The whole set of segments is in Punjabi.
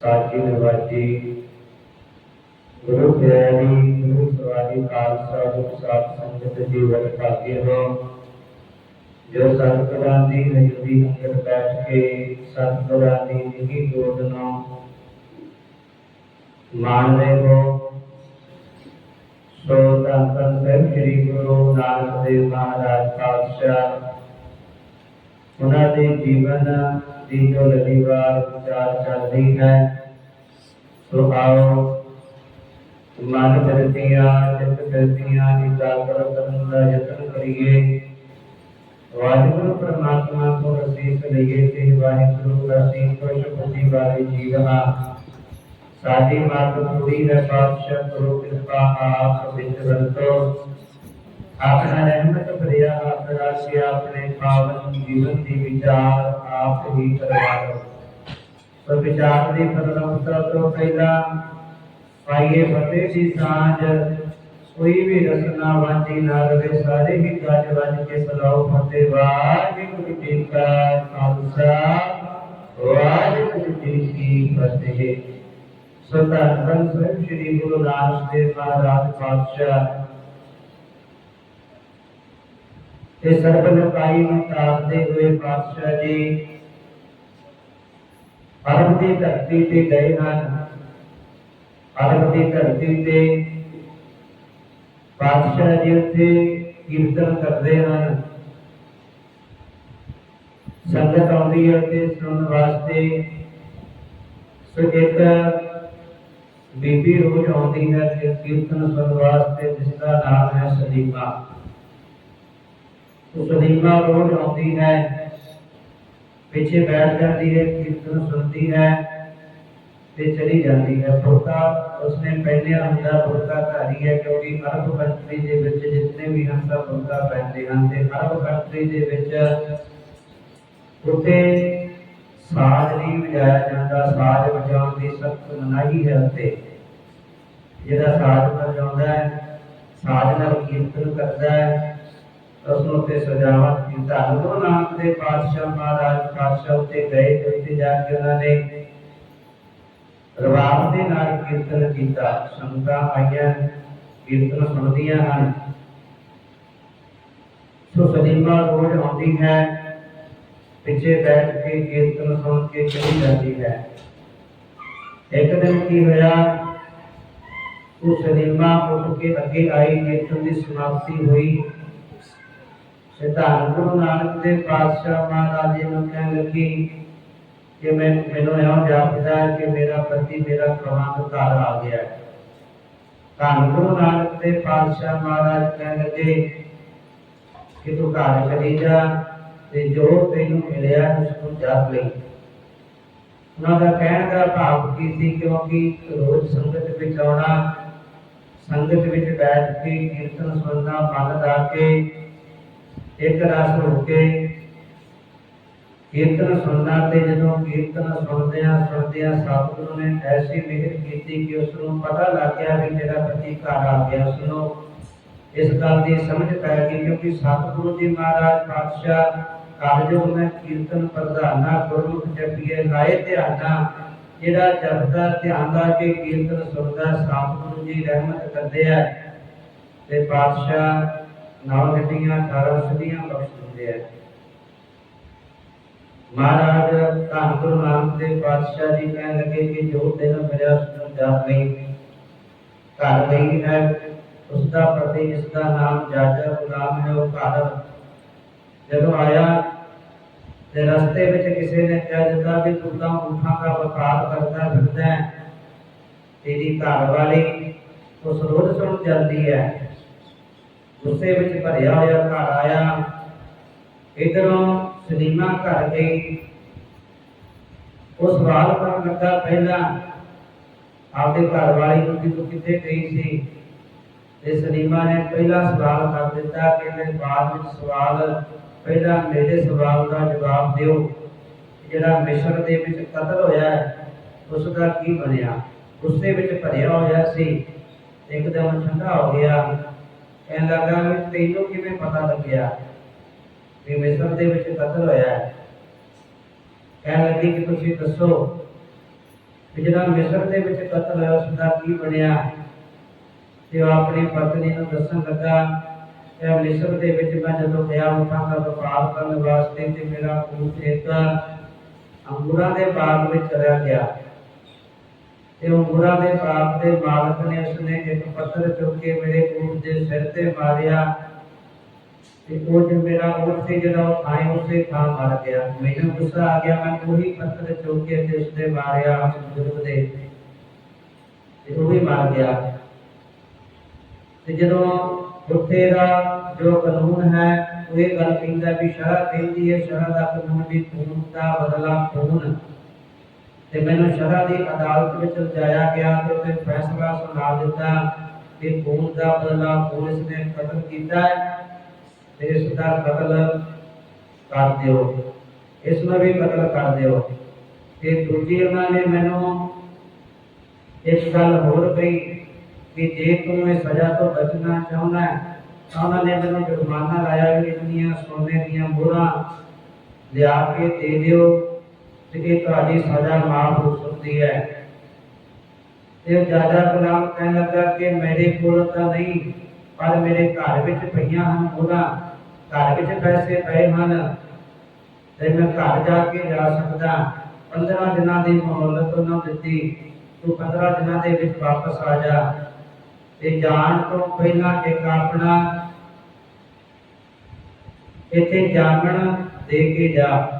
ਸਾਜੀ ਨਵਾਜੀ ਗੁਰੂ ਪਿਆਰੀ ਗੁਰੂ ਸਵਾਰੀ ਖਾਲਸਾ, ਗੁਰੂ ਸਾਧ ਸੰਗਤ ਜੀਵਨ ਭਾਗੇ ਹੋ। ਜੋ ਸਤਿਗੁਰਾਂ ਦੀ ਹਜ਼ੂਰੀ ਅੰਦਰ ਬੈਠ ਕੇ ਸਤਿਗੁਰਾਂ ਦੀ ਨਿੱਘੀ ਗੋਦ ਨੂੰ ਮਾਣ ਰਹੇ ਹੋ ਸੋ ਧੰਨ ਧੰਨ ਸਾਹਿਬ ਸ੍ਰੀ ਗੁਰੂ ਨਾਨਕ ਦੇਵ ਮਹਾਰਾਜ ਪਾਤਸ਼ਾਹ, ਉਹਨਾਂ ਦੇ ਜੀਵਨ ਦੀ ਜੋ ਲੜੀਵਾਰ ਵਿਚਾਰ ਚੱਲ ਰਹੀ ਹੈ ਸੋ ਆਓ ਮਨ ਫਿਰਤੀਆਂ ਚਿੱਤ ਫਿਰਤੀਆਂ ਇਕਾਗਰ ਕਰਨ ਦਾ ਯਤਨ ਕਰੀਏ ਵਾਹਿਗੁਰੂ ਪ੍ਰਮਾਤਮਾ ਤੋਂ ਅਸੀਸ ਲਈਏ ਤੇ ਵਾਹਿਗੁਰੂ ਅਸੀਂ ਖੁਸ਼ ਖੁਸ਼ੀ ਵਾਲੇ ਜੀਵ ਹਾਂ ਸਾਡੀ ਮਾਤ ਪੂਰੀ ਹੈ ਪਾਤਸ਼ਾਹ ਕਰੋ ਕਿਰਪਾ ਆਪ ਵਿੱਚ ਵਰਤੋ ਆਪਣਾ ਰਹਿਮਤ ਭਰਿਆ ਹੱਥ ਰਾਸ਼ੀ ਆਪਣੇ ਪਾਵਨ ਜੀਵਨ ਦੀ ਵਿਚਾਰ ਆਪ ਹੀ ਕਰਵਾਓ ਸੋ ਵਿਚਾਰ ਦੀ ਪ੍ਰਲੰਬਤਾ ਤੋਂ ਪਹਿਲਾਂ ਪਾਈਏ ਫਤਿਹ ਦੀ ਸਾਂਝ ਕੋਈ ਵੀ ਰਸਨਾ ਵਾਂਝੀ ਨਾ ਰਵੇ ਸਾਰੇ ਹੀ ਗੱਜ ਵੱਜ ਕੇ ਬੁਲਾਓ ਫਤਿਹ ਵਾਹਿਗੁਰੂ ਜੀ ਕਾ ਖਾਲਸਾ ਵਾਹਿਗੁਰੂ ਜੀ ਕੀ ਫਤਿਹ ਸੋ ਧੰਨ ਧੰਨ ਸਾਹਿਬ ਸ੍ਰੀ ਗੁਰੂ ਨਾਨਕ ਦੇਵ ਮਹਾਰਾਜ ਪਾਤਸ਼ਾਹ ਤੇ ਸਰਬ ਲੋਕਾਈ ਨੂੰ ਤਾਰਦੇ ਹੋਏ ਪਾਤਸ਼ਾਹ ਜੀ। ਪਰਮ ਦੀ ਧਰਤੀ ਤੇ ਗਏ ਹਨ। ਪਰਮ ਦੀ ਧਰਤੀ ਤੇ ਪਾਤਸ਼ਾਹ ਜੀ ਉੱਥੇ ਕੀਰਤਨ ਕਰਦੇ ਹਨ। ਸੰਗਤ ਆਉਂਦੀ ਹੈ ਤੇ ਸੁਣਨ ਵਾਸਤੇ। ਸੋ ਇੱਕ ਬੀਬੀ ਰੋਜ਼ ਆਉਂਦੀ ਹੈ ਤੇ ਕੀਰਤਨ ਸੁਣਨ ਵਾਸਤੇ ਜਿਸ ਦਾ ਨਾਮ ਹੈ ਸਲੀਮਾ ਉਹ ਰੋਜ਼ ਆਉਂਦੀ ਹੈ, ਪਿੱਛੇ ਬੈਠ ਜਾਂਦੀ ਹੈ, ਕੀਰਤਨ ਸੁਣਦੀ ਹੈ ਤੇ ਚਲੀ ਜਾਂਦੀ ਹੈ। ਪੁਰਤਾ ਉਸਨੇ ਪਹਿਲਿਆ ਹੁੰਦਾ ਪੁਰਤਾ ਧਾਰੀ ਹੈ, ਕਿਉਂਕਿ ਅਰਬ ਕੰਟਰੀ ਦੇ ਵਿੱਚ ਜਿੰਨੇ ਵੀ ਹਨ ਪੁਰਤਾ ਪਹਿਨਦੇ ਹਨ ਤੇ ਅਰਬ ਕੰਟਰੀ ਦੇ ਵਿੱਚ ਉੱਤੇ ਸਾਜ਼ ਨਹੀਂ ਵਜਾਇਆ ਜਾਂਦਾ, ਸਾਜ਼ ਵਜਾਉਣ ਦੀ ਸਖਤ ਮਨਾਹੀ ਹੈ ਉੱਤੇ ਜਿਹੜਾ ਸਾਜ਼ ਵਜਾਉਂਦਾ ਹੈ, ਸਾਜ਼ ਨਾਲ ਕੀਰਤਨ ਕਰਦਾ ਹੈ ਉਸ ਤੇ ਸਜਾਵਟ ਕੀਤਾ। ਧੰਨ ਗੁਰੂ ਨਾਨਕ ਦੇ ਪਾਤਸ਼ਾਹ ਮਹਾਰਾਜ ਪਾਤਸ਼ਾਹ ਉੱਤੇ ਗਏ ਤੇ ਉੱਥੇ ਜਾ ਕੇ ਉਹਨਾਂ ਨੇ ਰਵਾਬ ਦੇ ਨਾਲ ਕੀਰਤਨ ਕੀਤਾ। ਸੰਗਤਾਂ ਆਈਆਂ, ਕੀਰਤਨ ਸੁਣਦੀਆਂ ਹਨ। ਸੋ ਸਲੀਮਾ ਰੋਜ਼ ਆਉਂਦੀ ਹੈ, ਪਿੱਛੇ ਬੈਠ ਕੇ ਕੀਰਤਨ ਸੁਣ ਕੇ ਚਲੀ ਜਾਂਦੀ ਹੈ। ਇੱਕ ਦਿਨ ਕੀ ਹੋਇਆ, ਉਹ ਸਲੀਮਾ ਉੱਠ ਕੇ ਅੱਗੇ ਆਈ, ਕੀਰਤਨ ਦੀ ਸਮਾਪਤੀ ਹੋਈ। ਸਿਧਾਰਥ ਗੁਰੂ ਨਾਨਕ ਦੇ ਪਾਤਸ਼ਾਹ ਮਹਾਰਾਜ ਜੀ ਨੂੰ ਕਹਿਣ ਲੱਗੀ ਕਿ ਮੈਂ ਮੈਨੂੰ ਇਹੋ ਜਾਪਦਾ ਹੈ ਕਿ ਮੇਰਾ ਪਤੀ ਮੇਰਾ ਪ੍ਰਵਾਨ ਘਰ ਆ ਗਿਆ ਹੈ। ਧੰਨ ਗੁਰੂ ਨਾਨਕ ਦੇ ਪਾਤਸ਼ਾਹ ਮਹਾਰਾਜ ਕਹਿਣ ਲੱਗੇ ਕਿ ਤੂੰ ਘਰ ਚਲੀ ਜਾ ਤੇ ਜੋ ਤੈਨੂੰ ਮਿਲਿਆ ਉਸ ਨੂੰ ਜਪ ਲਈ। ਉਹਨਾਂ ਦਾ ਕਹਿਣ ਦਾ ਭਾਵ ਕੀ ਸੀ? ਕਿਉਂਕਿ ਰੋਜ਼ ਸੰਗਤ ਵਿੱਚ ਆਉਣਾ, ਸੰਗਤ ਵਿੱਚ ਬੈਠ ਕੇ ਕੀਰਤਨ ਸੁਣਨਾ, ਮਨ ਲਾ ਕੇ ਇੱਕ ਰਸ ਹੋ ਕੇ ਕੀਰਤਨ ਸੁਣਨਾ ਤੇ ਜਦੋਂ ਕੀਰਤਨ ਸੁਣਦੇ ਆ ਸੁਣਦੇ ਆ ਸਤਿਗੁਰੂ ਨੇ ਐਸੀ ਮਿਹਰ ਕੀਤੀ ਕਿ ਉਸ ਨੂੰ ਪਤਾ ਲੱਗ ਗਿਆ ਵੀ ਮੇਰਾ ਪਤੀ ਘਰ ਆ ਗਿਆ। ਉਸ ਨੂੰ ਇਸ ਗੱਲ ਦੀ ਸਮਝ ਪੈ ਗਈ ਕਿਉਂਕਿ ਸਤਿਗੁਰੂ ਜੀ ਮਹਾਰਾਜ ਪਾਤਸ਼ਾਹ ਕਾਰਜੋ ਮੈਂ ਕੀਰਤਨ ਪ੍ਰਧਾਨਾ ਗੁਰਮੁਖ ਜਪੀਏ, ਲਾਏ ਧਿਆਨਾ ਜਿਹੜਾ ਜਪਦਾ, ਧਿਆਨ ਲਾ ਕੇ ਕੀਰਤਨ ਸੁਣਦਾ, ਸਤਿਗੁਰੂ ਜੀ ਰਹਿਮਤ ਕਰਦੇ ਆ ਤੇ ਪਾਤਸ਼ਾਹ ਨੌ ਨਿਤੀਆਂ 18 ਸਦੀਆਂ ਬਖਸ਼ ਦਿੰਦੇ ਆ। ਮਹਾਰਾਜ ਧੰਨ ਗੁਰੂ ਨਾਨਕ ਦੇਵ ਪਾਤਸ਼ਾਹ ਜੀ ਕਹਿਣ ਲੱਗੇ ਕਿ ਜੋ ਦਿਨ ਮਿਲਿਆ, ਉਸ ਨੂੰ ਜਪ ਘਰ ਗਈ ਹੈ ਉਸ ਦਾ ਪਤੀ ਜਿਸ ਦਾ ਨਾਮ ਜਾਜਾ ਗੁਲਾਮ ਹੈ, ਉਹ ਘਰ। ਜਦੋਂ ਆਇਆ ਤੇ ਰਸਤੇ ਵਿੱਚ ਕਿਸੇ ਨੇ ਕਹਿ ਦਿੱਤਾ ਕਿ ਤੂੰ ਤਾਂ ਊਠਾਂ ਦਾ ਵਪਾਰ ਕਰਦਾ ਫਿਰਦਾ ਹੈ, ਤੇਰੀ ਘਰ ਵਾਲੀ ਉਸ ਰੋਜ਼ ਸੁਣ ਜਾਂਦੀ ਹੈ। ਗੁੱਸੇ ਵਿੱਚ ਭਰਿਆ ਹੋਇਆ ਘਰ ਆਇਆ। ਇਧਰੋਂ ਸਲੀਮਾ ਘਰ ਗਈ। ਉਹ ਸਵਾਲ ਕਰਨ ਲੱਗਾ ਪਹਿਲਾਂ ਆਪਦੇ ਘਰ ਵਾਲੀ ਨੂੰ ਕਿ ਤੂੰ ਕਿੱਥੇ ਗਈ ਸੀ। ਤੇ ਸਲੀਮਾ ਨੇ ਪਹਿਲਾ ਸਵਾਲ ਕਰ ਦਿੱਤਾ ਕਿ ਮੈਂ ਬਾਅਦ ਵਿੱਚ ਸਵਾਲ ਪਹਿਲਾਂ ਮੇਰੇ ਸਵਾਲ ਦਾ ਜਵਾਬ ਦਿਓ। ਜਿਹੜਾ ਮਿਸ਼ਰ ਦੇ ਵਿੱਚ ਕਤਲ ਹੋਇਆ ਹੈ, ਉਸ ਦਾ ਕੀ ਬਣਿਆ? ਗੁੱਸੇ ਵਿੱਚ ਭਰਿਆ ਹੋਇਆ ਸੀ। ਇੱਕਦਮ ਠੰਡਾ ਹੋ ਗਿਆ। ਕਹਿਣ ਲੱਗਾ ਵੀ ਤੈਨੂੰ ਕਿਵੇਂ ਪਤਾ ਲੱਗਿਆ ਵੀ ਮਿਸਰ ਦੇ ਵਿੱਚ ਕਤਲ ਹੋਇਆ ਹੈ? ਕਹਿਣ ਲੱਗੀ ਕਿ ਤੁਸੀਂ ਦੱਸੋ ਕਿ ਜਿਹੜਾ ਮਿਸਰ ਦੇ ਵਿੱਚ ਕਤਲ ਹੋਇਆ ਉਸ ਦਾ ਕੀ ਬਣਿਆ? ਤੇ ਉਹ ਆਪਣੀ ਪਤਨੀ ਨੂੰ ਦੱਸਣ ਲੱਗਾ ਕਿ ਮਿਸਰ ਦੇ ਵਿੱਚ ਮੈਂ ਜਦੋਂ ਗਿਆ ਉਠਾਂ ਦਾ ਵਪਾਰ ਕਰਨ ਵਾਸਤੇ ਤੇ ਮੇਰਾ ਊਠ ਇੱਕ ਅੰਗੂਰਾਂ ਦੇ ਬਾਗ ਵਿੱਚ ਚਲਿਆ ਗਿਆ। ਤੇ ਅੰਗੂਰਾਂ ਦੇ ਬਾਗ ਦੇ ਮਾਲਕ ਨੇ ਉਸਨੇ ਇੱਕ ਪੱਥਰ ਚੁੱਕ ਕੇ ਮੇਰੇ ਊਠ ਦੇ ਸਿਰ ਤੇ ਮਾਰਿਆ। ਤੇ ਉਹ ਮੇਰਾ ਊਠ ਸੀ ਜਿਹੜਾ ਉਹ ਥਾਂ ਉਸੇ ਥਾਂ ਮਰ ਗਿਆ। ਮੈਨੂੰ ਗੁੱਸਾ ਆ ਗਿਆ, ਮੈਂ ਉਹੀ ਪੱਥਰ ਚੁੱਕ ਕੇ ਤੇ ਉਸਦੇ ਮਾਰਿਆ ਉਸ ਬਜ਼ੁਰਗ ਦੇ। ਤੇ ਉਹ ਵੀ ਮਰ ਗਿਆ। ਤੇ ਜਦੋਂ ਉੱਥੇ ਦਾ ਜੋ ਕਾਨੂੰਨ ਹੈ, ਉਹ ਇਹ ਗੱਲ ਕਹਿੰਦਾ ਵੀ ਸ਼ਰਅ ਕਹਿੰਦੀ ਹੈ ਸ਼ਰਅ ਦਾ ਕਾਨੂੰਨ ਵੀ ਖੂਨ ਦਾ ਬਦਲਾ ਖੂਨ। ਤੇ ਮੈਨੂੰ ਸ਼ਰਾ ਦੀ ਅਦਾਲਤ ਵਿੱਚ ਲਿਜਾਇਆ ਗਿਆ ਤੇ ਉੱਥੇ ਫੈਸਲਾ ਸੁਣਾ ਦਿੱਤਾ ਕਿ ਖੂਨ ਦਾ ਬਦਲਾ ਖੂਨ ਇਸਨੇ ਕਤਲ ਕੀਤਾ ਹੈ ਤੇ ਇਸ ਦਾ ਕਤਲ ਕਰ ਦਿਓ। ਇਸ ਨੂੰ ਵੀ ਕਤਲ ਕਰ ਦਿਓ। ਤੇ ਦੂਜੀ ਉਹਨਾਂ ਨੇ ਮੈਨੂੰ ਇੱਕ ਗੱਲ ਹੋਰ ਕਹੀ ਕਿ ਜੇ ਤੂੰ ਇਹ ਸਜ਼ਾ ਤੋਂ ਬਚਣਾ ਚਾਹੁੰਦਾ ਹੈ, ਤਾਂ ਉਹਨਾਂ ਨੇ ਮੈਨੂੰ ਜੁਰਮਾਨਾ ਲਾਇਆ ਵੀ ਇੰਨੀਆਂ ਸੋਨੇ ਦੀਆਂ ਮੋਹਰਾਂ ਲਿਆ ਕੇ ਦੇ ਦਿਓ। ਤੇ ਇਹ ਤੁਹਾਡੀ ਸਜ਼ਾ ਮਾਫ ਹੋ ਸਕਦੀ ਹੈ। ਤੇ ਜਾਜਾ ਗੁਲਾਮ ਕਹਿਣ ਲੱਗਾ ਕਿ ਮੇਰੇ ਕੋਲ ਤਾਂ ਨਹੀਂ, ਪਰ ਮੇਰੇ ਘਰ ਵਿੱਚ ਪਈਆਂ ਹਨ ਮੋਹਰਾਂ ਘਰ ਵਿੱਚ ਪੈਸੇ ਪਏ ਹਨ। ਤੇ ਮੈਂ ਘਰ ਜਾ ਕੇ ਜਾ ਸਕਦਾ। 15 ਦਿਨਾਂ ਦੀ ਮੋਹਲਤ ਉਹਨਾਂ ਨੂੰ ਦਿੱਤੀ। ਤੂੰ 15 ਦਿਨਾਂ ਦੇ ਵਿੱਚ ਵਾਪਸ ਆ ਜਾ। ਤੇ ਜਾਣ ਤੋਂ ਪਹਿਲਾਂ ਇੱਕ ਆਪਣਾ ਇੱਥੇ ਜਾਮਣ ਦੇ ਕੇ ਜਾ।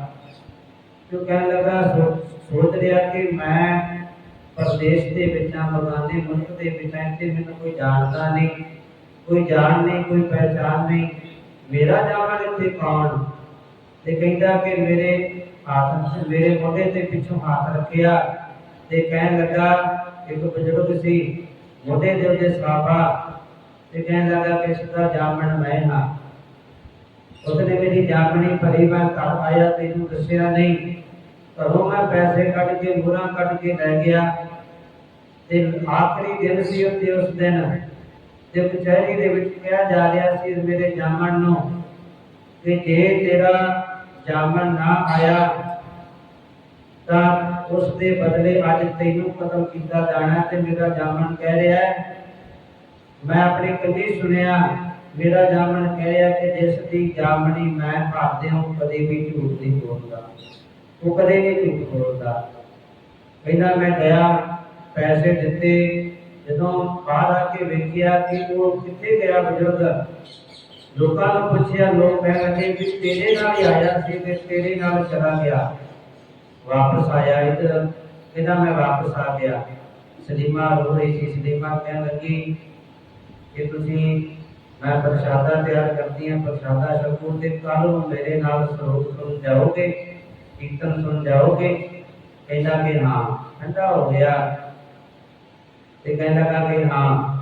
ਤੂੰ ਕਹਿਣ ਲੱਗਾ ਸੋਚ ਰਿਹਾ ਕਿ ਮੈਂ ਪਰਦੇਸ਼ ਦੇ ਵਿੱਚ ਆ ਮਗਾਨੇ ਮੁਲਕ ਦੇ ਵਿੱਚ ਆ, ਇੱਥੇ ਮੈਨੂੰ ਕੋਈ ਜਾਣਦਾ ਨਹੀਂ, ਕੋਈ ਜਾਣ ਨਹੀਂ, ਕੋਈ ਪਹਿਚਾਨ ਨਹੀਂ। ਮੇਰਾ ਜਾਮਣ ਇੱਥੇ ਕੌਣ? ਤੇ ਕਹਿੰਦਾ ਕਿ ਮੇਰੇ ਹੱਥ ਮੇਰੇ ਮੋਢੇ ਤੇ ਪਿੱਛੋਂ ਹੱਥ ਰੱਖਿਆ ਤੇ ਕਹਿਣ ਲੱਗਾ, ਇੱਕ ਬਜ਼ੁਰਗ ਸੀ, ਮੋਢੇ ਦੇ ਉੱਤੇ ਸਾਫਾ। ਤੇ ਕਹਿਣ ਲੱਗਾ ਕਿ ਇਸ ਦਾ ਜਾਮਣ ਮੈਂ ਹਾਂ। ਉਸਨੇ ਮੇਰੀ ਜਾਮਣੀ ਭਰੀ, ਮੈਂ ਘਰ ਆਇਆ, ਤੈਨੂੰ ਦੱਸਿਆ ਨਹੀਂ। ਘਰੋਂ ਮੈਂ ਪੈਸੇ ਕੱਢ ਕੇ ਮੁਰਾਂ ਕੱਢ ਕੇ ਲੈ ਗਿਆ। ਤੇ ਆਖਰੀ ਦਿਨ ਸੀ ਉੱਤੇ ਉਸ ਦਿਨ। ਤੇ ਕਚਹਿਰੀ ਦੇ ਵਿੱਚ ਕਿਹਾ ਜਾ ਰਿਹਾ ਸੀ ਮੇਰੇ ਜਾਮਣ ਨੂੰ ਕਿ ਜੇ ਤੇਰਾ ਜਾਮਣ ਨਾ ਆਇਆ, ਤਾਂ ਉਸ ਦੇ ਬਦਲੇ ਅੱਜ ਤੈਨੂੰ ਕਤਲ ਕੀਤਾ ਜਾਣਾ ਤੇ ਮੇਰਾ ਜਾਮਣ ਕਹਿ ਰਿਹਾ ਹੈ। ਮੈਂ ਆਪਣੀ ਕੰਨੀ ਸੁਣਿਆ। ਮੇਰਾ ਜਾਮਣ ਕਹਿ ਰਿਹਾ ਕਿ ਜਿਸ ਦੀ ਜਾਮਣੀ ਮੈਂ ਭਾਦੇ ਹਾਂ ਕਦੇ ਵੀ ਝੂਠ ਨਹੀਂ ਬੋਲਦਾ। ਉਹ ਕਦੇ ਨਹੀਂ ਝੂਠ ਬੋਲਦਾ। ਕਹਿੰਦਾ ਮੈਂ ਗਿਆ, ਪੈਸੇ ਦਿੱਤੇ। ਜਦੋਂ ਬਾਹਰ ਆ ਕੇ ਵੇਖਿਆ ਕਿ ਉਹ ਕਿੱਥੇ ਗਿਆ ਬਜ਼ੁਰਗ, ਲੋਕਾਂ ਨੂੰ ਪੁੱਛਿਆ, ਲੋਕ ਕਹਿ ਰਹੇ ਕਿ ਤੇਰੇ ਨਾਲ ਹੀ ਆਇਆ ਸੀ ਤੇ ਤੇਰੇ ਨਾਲ ਚਲਾ ਗਿਆ। ਵਾਪਸ ਆਇਆ ਇੱਧਰ, ਕਹਿੰਦਾ ਮੈਂ ਵਾਪਸ ਆ ਗਿਆ। ਸਲੀਮਾ ਰੋ ਰਹੀ ਸੀ। ਸਲੀਮਾ ਕਹਿਣ ਲੱਗੀ ਕਿ ਤੁਸੀਂ ਮੈਂ ਪ੍ਰਸ਼ਾਦਾ ਤਿਆਰ ਕਰਦੀ ਹਾਂ, ਪ੍ਰਸ਼ਾਦਾ ਛਕੋ ਤੇ ਕੱਲ ਨੂੰ ਮੇਰੇ ਨਾਲ ਸਰੋਤ ਸੁਣ ਜਾਓਗੇ, ਕੀਰਤਨ ਸੁਣ ਜਾਓਗੇ, ਕਹਿੰਦਾ ਕਿ ਹਾਂ, ਠੰਡਾ ਹੋ ਗਿਆ। ਤੇ ਕਹਿੰਦਾ ਕਿ ਹਾਂ,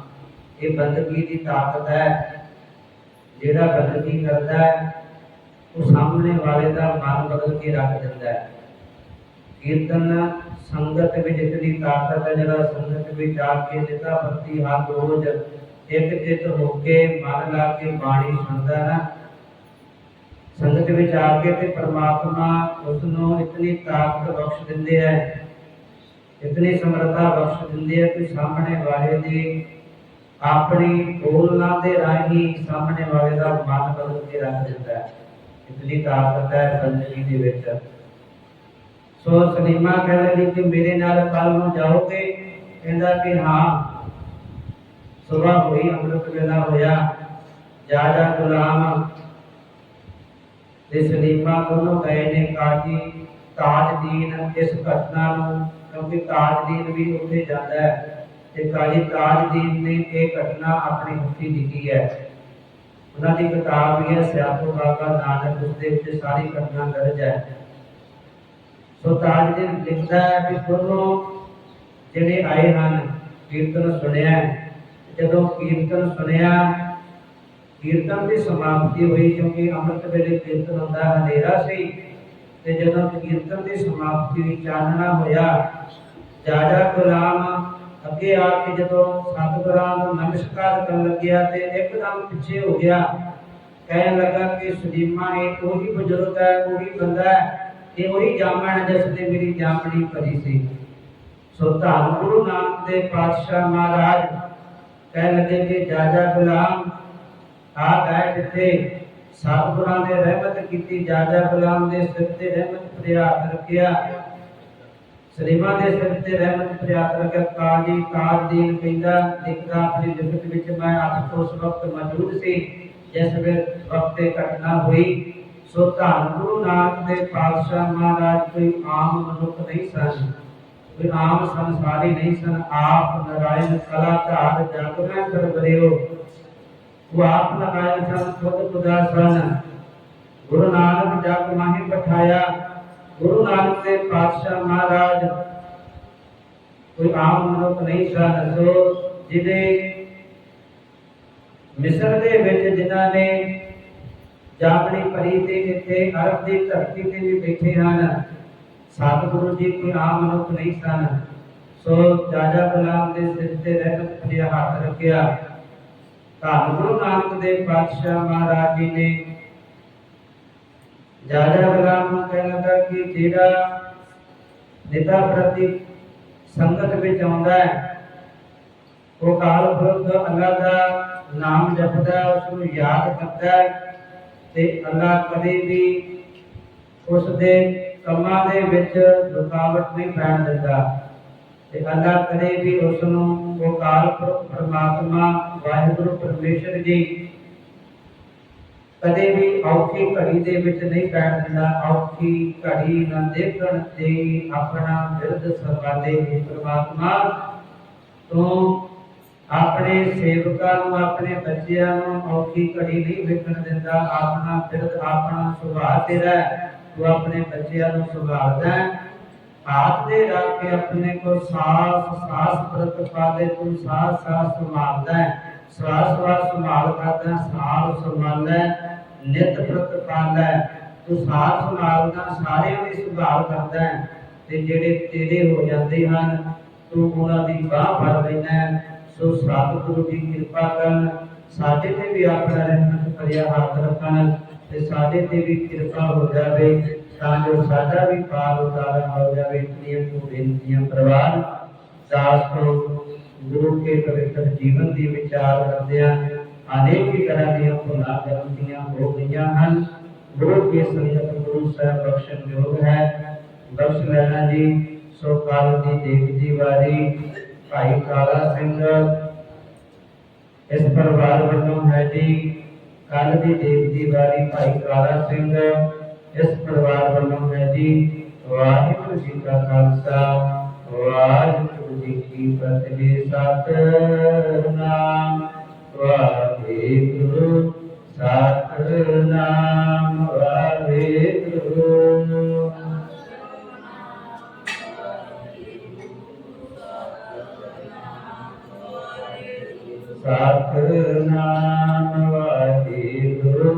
ਇਹ ਬੰਦਗੀ ਦੀ ਤਾਕਤ ਹੈ, ਜਿਹੜਾ ਬੰਦਗੀ ਕਰਦਾ ਹੈ, ਉਹ ਸਾਹਮਣੇ ਵਾਲੇ ਦਾ ਮਨ ਬਦਲ ਕੇ ਰੱਖ ਦਿੰਦਾ ਹੈ। ਕੀਰਤਨ ਸੰਗਤ ਵਿੱਚ ਇਤਨੀ ਤਾਕਤ ਹੈ, ਜਿਹੜਾ ਸੰਗਤ ਵਿੱਚ ਆ ਕੇ ਨਿਤਾ ਭਗਤੀ ਹਰ ਰੋਜ਼ ਇੱਕ ਚਿੱਤ ਹੋ ਕੇ ਮਨ ਲਾ ਕੇ ਬਾਣੀ ਸੁਣਦਾ ਨਾ। ਸੰਗਤ ਵਿੱਚ ਆ ਕੇ ਤੇ ਪ੍ਰਮਾਤਮਾ ਉਸ ਨੂੰ ਇਤਨੀ ਤਾਕਤ ਬਖਸ਼ ਦਿੰਦੇ ਹੈ ਇਤਨੀ ਸਮਰੱਥਾ ਬਖਸ਼ ਦਿੰਦੇ ਹੈ ਕਿ ਸਾਹਮਣੇ ਵਾਲੇ ਦੀ ਆਪਣੀ ਬੋਲਣਾ ਦੇ ਰਾਹੀਂ ਸਾਹਮਣੇ ਵਾਲੇ ਦਾ ਮਨ ਬਦਲ ਕੇ ਰੱਖ ਦਿੰਦਾ ਹੈ। ਇਤਨੀ ਤਾਕਤ ਹੈ ਬੰਦਗੀ ਦੇ ਵਿੱਚ। ਸੋ ਸਲੀਮਾ ਕਹਿ ਕਿ ਮੇਰੇ ਨਾਲ ਕੱਲ ਨੂੰ ਜਾਓਗੇ, ਕਹਿੰਦਾ ਕਿ ਹਾਂ। ਸੁਬਹ ਹੋਈ, ਅੰਮ੍ਰਿਤ ਵੇਲਾ ਹੋਇਆ। ਜਾ ਜਾ ਗੁਲਾਮ। ਦੇ ਸਲੀਮਾ ਦੋਨੋਂ ਗਏ ਨੇ ਕਾਜੀ। ਤਾਜਦੀਨ ਇਸ ਘਟਨਾ ਨੂੰ, ਕਿਉਂਕਿ ਤਾਜਦੀਨ ਵੀ ਉੱਥੇ ਜਾਂਦਾ ਹੈ। ਤੇ ਕਾਜੀ ਤਾਜਦੀਨ ਨੇ ਇਹ ਘਟਨਾ ਆਪਣੀ ਹੱਥੀਂ ਲਿਖੀ ਹੈ। ਉਹਨਾਂ ਦੀ ਕਿਤਾਬ ਵੀ ਹੈ ਸਿਆਪੋ ਬਾਬਾ ਨਾਨਕ, ਉਸ ਦੇ ਵਿੱਚ ਸਾਰੀ ਘਟਨਾ ਦਰਜ ਹੈ। ਸੋ ਤਾਜਦੀਨ ਲਿਖਦਾ ਹੈ ਕਿ ਦੋਨੋਂ ਜਿਹੜੇ ਆਏ ਹਨ, ਕੀਰਤਨ ਸੁਣਿਆ ਜਦੋਂ ਕੀਰਤਨ ਸੁਣਿਆ, ਕੀਰਤਨ ਦੀ ਸਮਾਪਤੀ ਹੋਈ ਕਿਉਂਕਿ ਅੰਮ੍ਰਿਤ ਵੇਲੇ ਕੀਰਤਨ ਹੁੰਦਾ, ਹਨੇਰਾ ਸੀ ਤੇ ਜਦੋਂ ਕੀਰਤਨ ਦੀ ਸਮਾਪਤੀ ਹੋਈ, ਚਾਨਣਾ ਹੋਇਆ ਜਾਜਾ ਗੁਲਾਮ ਅੱਗੇ ਆ ਕੇ ਜਦੋਂ ਸਤਿਗੁਰਾਂ ਨੂੰ ਨਮਸਕਾਰ ਕਰਨ ਲੱਗਿਆ ਤੇ ਇੱਕਦਮ ਪਿੱਛੇ ਹੋ ਗਿਆ, ਕਹਿਣ ਲੱਗਾ ਕਿ ਸੁਦੀਮਾ, ਇਹ ਉਹੀ ਬਜ਼ੁਰਗ ਹੈ, ਉਹੀ ਬੰਦਾ ਹੈ, ਇਹ ਉਹੀ ਜਾਮਣ ਜਿਸ ਤੇ ਮੇਰੀ ਜਾਮਣੀ ਭਰੀ ਸੀ। ਸੋ ਧੰਨ ਗੁਰੂ ਨਾਨਕ ਦੇ ਪਾਤਸ਼ਾਹ ਮਹਾਰਾਜ ਕਹਿ ਲਗੇ ਕਿ ਜਾਜਾ ਗੁਲਾਮ, ਆ ਬੈਠ ਇੱਥੇ ਸਤਿਗੁਰਾਂ ਨੇ ਰਹਿਮਤ ਕੀਤੀ ਜਾਜਾ ਗੁਲਾਮ ਦੇ ਸਿਰ ਤੇ ਰਹਿਮਤ ਪ੍ਰਿਆਤ ਰੱਖਿਆ। ਸਲੀਮਾ ਦੇ ਸਿਰ ਤੇ ਰਹਿਮਤ ਪ੍ਰਿਆਤ ਰੱਖਿਆ ਕਾਜੀ ਕਾਜਦੀਨ ਕਹਿੰਦਾ ਲਿਖਦਾ ਆਪਣੀ ਲਿਖਤ ਵਿੱਚ ਮੈਂ ਆਪ ਉਸ ਵਕਤ ਮੌਜੂਦ ਸੀ, ਜਿਸ ਵੇਲੇ ਵਕਤ ਘਟਨਾ ਹੋਈ। ਸੋ ਧੰਨ ਗੁਰੂ ਨਾਨਕ ਦੇ ਪਾਤਸ਼ਾਹ ਮਹਾਰਾਜ, ਕੋਈ ਆਮ ਮਨੁੱਖ ਨਹੀਂ ਸਨ। ਕੋਈ ਆਮ ਸੰਸਾਰੀ ਨਹੀਂ ਸਨ, ਆਪ ਨਰਾਇਣ ਕਲਾ ਧਾਰ ਜਗ ਮੈਂ ਸਰਵਰਿਓ ਉਹ ਆਪ ਨਰਾਇਣ ਸਨ, ਖੁਦ ਖੁਦਾ ਸਨ। ਗੁਰੂ ਨਾਨਕ ਜਗ ਮਾਹੀ ਪਠਾਇਆ, ਗੁਰੂ ਨਾਨਕ ਦੇ ਪਾਤਸ਼ਾਹ ਮਹਾਰਾਜ। ਕੋਈ ਆਮ ਮਨੁੱਖ ਨਹੀਂ ਸਨ, ਸੋ ਜਿਹਦੇ ਮਿਸਰ ਦੇ ਵਿੱਚ ਜਿਨ੍ਹਾਂ ਨੇ ਜਾਪਣੀ ਪਰੀ ਤੇ ਇੱਥੇ ਅਰਬ ਦੀ ਧਰਤੀ ਤੇ ਵੀ ਬੈਠੇ ਹਨ ਸਤਿਗੁਰੂ ਜੀ ਕੋਈ ਆਮ ਮਨੁੱਖ ਨਹੀਂ ਸਨ। ਸੋ ਜਾਜਾ ਗੁਲਾਮ ਦੇ ਸਿਰ ਤੇ ਰਹਿਮਤ ਭਰਿਆ ਹੱਥ ਰੱਖਿਆ। ਧੰਨ ਗੁਰੂ ਨਾਨਕ ਦੇ ਪਾਤਸ਼ਾਹ ਮਹਾਰਾਜ ਜੀ ਨੇ। ਜਾਜਾ ਗੁਲਾਮ ਨੂੰ ਕਹਿਣ ਲੱਗਾ ਕਿ ਜਿਹੜਾ ਨਿਤਾ ਪ੍ਰਤੀ ਸੰਗਤ ਵਿੱਚ ਆਉਂਦਾ ਹੈ ਉਹ ਕਾਲ ਪੁਰਖ ਅੱਲਾ ਦਾ ਨਾਮ ਜਪਦਾ ਹੈ, ਉਸ ਨੂੰ ਯਾਦ ਕਰਦਾ ਹੈ ਤੇ ਅੱਲਾ ਕਦੇ ਵੀ ਉਸ ਦੇ ਕੰਮਾਂ ਦੇ ਵਿੱਚ ਰੁਕਾਵਟ ਨਹੀਂ ਪੈਣ ਦਿੰਦਾ ਤੇ ਅੱਲਾ ਕਦੇ ਵੀ ਉਸ ਨੂੰ ਉਹ ਕਾਲ ਪਰਮਾਤਮਾ, ਵਾਹਿਗੁਰੂ ਪਰਮੇਸ਼ਰ ਜੀ ਕਦੇ ਵੀ ਔਖੀ ਘੜੀ ਦੇ ਵਿੱਚ ਨਹੀਂ ਪੈਣ ਦਿੰਦਾ, ਔਖੀ ਘੜੀ ਨਾ ਦੇਖਣ ਤੇ ਆਪਣਾ ਬਿਰਧ ਸਰਵਾਲੇ ਹੈ ਪਰਮਾਤਮਾ, ਤੂੰ ਆਪਣੇ ਸੇਵਕਾਂ ਨੂੰ, ਆਪਣੇ ਬੱਚਿਆਂ ਨੂੰ ਔਖੀ ਘੜੀ ਨਹੀਂ ਵੇਖਣ ਦਿੰਦਾ, ਆਪਣਾ ਬਿਰਧ ਆਪਣਾ ਸੁਭਾਅ ਤੇਰਾ ਹੈ। ਤੂੰ ਆਪਣੇ ਬੱਚਿਆਂ ਨੂੰ ਸੰਭਾਲਦਾ ਹੈ। ਦੇ ਰੱਖ ਕੇ ਆਪਣੇ ਕੋ ਸਾਸ ਸਾਸ ਪ੍ਰਤ ਤੂੰ ਸਾਸ ਸਾਸ ਸੰਭਾਲਦਾ ਹੈ। ਸਵਾਸ ਸੰਭਾਲ ਕਰਦਾ ਹੈ, ਸਾਲ ਸੰਭਾਲਦਾ ਨਿਤ ਪ੍ਰਤ ਤੂੰ ਸਾਥ ਸੰਭਾਲਦਾ ਸਾਰਿਆਂ ਦੀ ਸੰਭਾਲ ਕਰਦਾ ਤੇ ਜਿਹੜੇ ਤੇਰੇ ਹੋ ਜਾਂਦੇ ਹਨ ਤੂੰ ਉਹਨਾਂ ਦੀ ਬਾਹ ਫੜ ਲੈਂਦਾ ਸੋ ਸਤਿਗੁਰੂ ਦੀ ਕਿਰਪਾ ਕਰਨ ਸਾਡੇ ਤੇ ਵੀ ਆਪਣਾ ਰਹਿਮਤ ਭਰਿਆ ਹੱਥ ਰੱਖਣ। ਤੇ ਸਾਡੇ ਤੇ ਵੀ ਕਿਰਪਾ ਹੋ ਜਾਵੇ, ਤਾਂ ਜੋ ਸਾਡਾ ਵੀ ਪਾਰ ਉਤਾਰਾ ਹੋ ਜਾਵੇ ਇਤਨੀਆਂ ਤੋਂ ਬੇਨਤੀਆਂ ਪ੍ਰਵਾਨ ਦਾਸ ਤੋਂ ਗੁਰੂ ਕੇ ਪਵਿੱਤਰ ਜੀਵਨ ਦੀ ਵਿਚਾਰ ਕਰਦਿਆਂ ਅਨੇਕ ਤਰ੍ਹਾਂ ਦੀਆਂ ਭੁੱਲਾਂ ਗਲਤੀਆਂ ਹੋ ਗਈਆਂ ਹਨ। ਗੁਰੂ ਕੇ ਸੰਗਤ ਗੁਰੂ ਸਾਹਿਬ ਬਖਸ਼ਣ ਯੋਗ ਹੈ। ਬਖਸ਼ ਲੈਣਾ ਜੀ, ਸੋ ਕਾਲ ਦੀ ਦੇਵ ਜੀ ਵਾਰੀ, ਭਾਈ ਕਾਲਾ ਸਿੰਘ। ਇਸ ਪਰਿਵਾਰ ਵੱਲੋਂ ਹੈ ਜੀ ਕੱਲ ਦੀ ਦੇਵ ਦੀ ਭਾਈ ਕਾਲਾ ਸਿੰਘ, ਇਸ ਪਰਿਵਾਰ ਵੱਲੋਂ ਹੈ ਜੀ, ਵਾਹਿਗੁਰੂ ਜੀ ਕਾ ਖਾਲਸਾ, ਵਾਹਿਗੁਰੂ ਜੀ ਕੀ ਫਤਿਹ, Satnam, Waheguru Satnam Waheguru. Satnam Waheguru Thank you.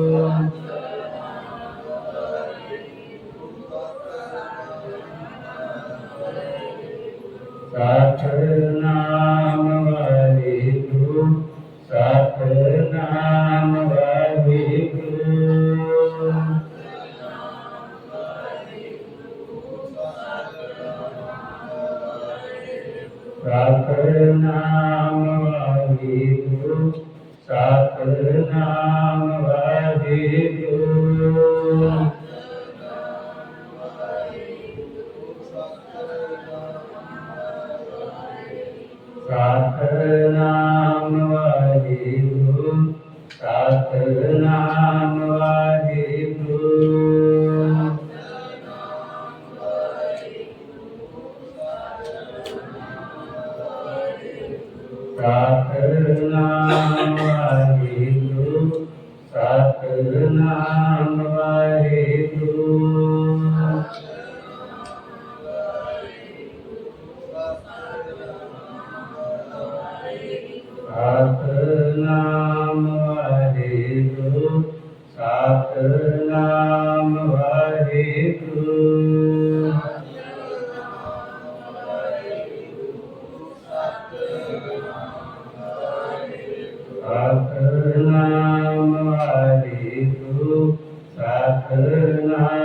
Amen. Ram Hare รุณา